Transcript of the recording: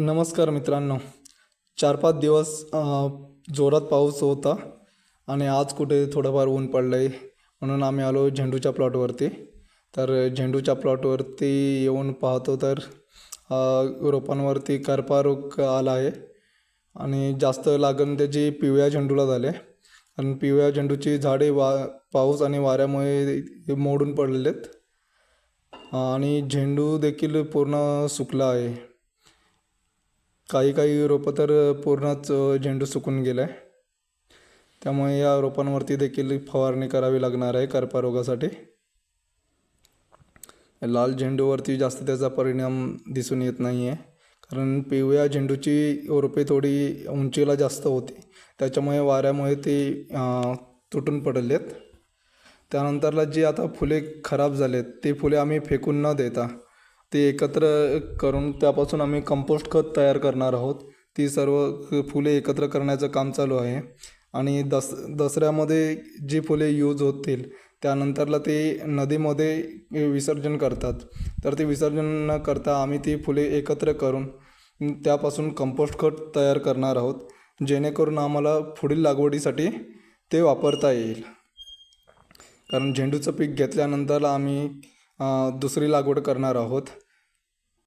नमस्कार मित्रांनो. चार पाच दिवस जोरात पाऊस होता आणि आज कुठे थोडंफार ऊन पडलं आहे म्हणून आम्ही आलो झेंडूच्या प्लॉटवरती. तर झेंडूच्या प्लॉटवरती येऊन पाहतो तर रोपांवरती करपा रोग आला आहे आणि जास्त लागण त्याची पिवळ्या झेंडूला झाले आणि पिवळ्या झेंडूची झाडे वा पाऊस आणि वाऱ्यामुळे मोडून पडलेले आहेत आणि झेंडू देखील पूर्ण सुकला आहे. काही काही रोपं तर पूर्णच झेंडू सुकून गेला आहे त्यामुळे या रोपांवरती देखील फवारणी करावी लागणार आहे करपा रोगासाठी. लाल झेंडूवरती जास्त त्याचा परिणाम दिसून येत नाही आहे कारण पिवळ्या झेंडूची रोपे थोडी उंचीला जास्त होती. त्याच्यामुळे वाऱ्यामुळे ती तुटून तुटून पडलेत. त्यानंतरला जी आता फुले खराब झालेत ती फुले आम्ही फेकून न देता ते एकत्र करून त्यापासून आम्ही कंपोस्ट खत तयार करणार आहोत. ती सर्व फुले एकत्र करण्याचं काम चालू आहे. आणि दस दसऱ्यामध्ये जी फुले यूज होतील त्यानंतरला ते नदीमध्ये विसर्जन करतात. तर ते विसर्जन न करता आम्ही ती फुले एकत्र करून त्यापासून कंपोस्ट खत तयार करणार आहोत. जेणेकरून आम्हाला पुढील लागवडीसाठी ते वापरता येईल. कारण झेंडूचं पीक घेतल्यानंतर आम्ही दुसरी लागवड करणार आहोत.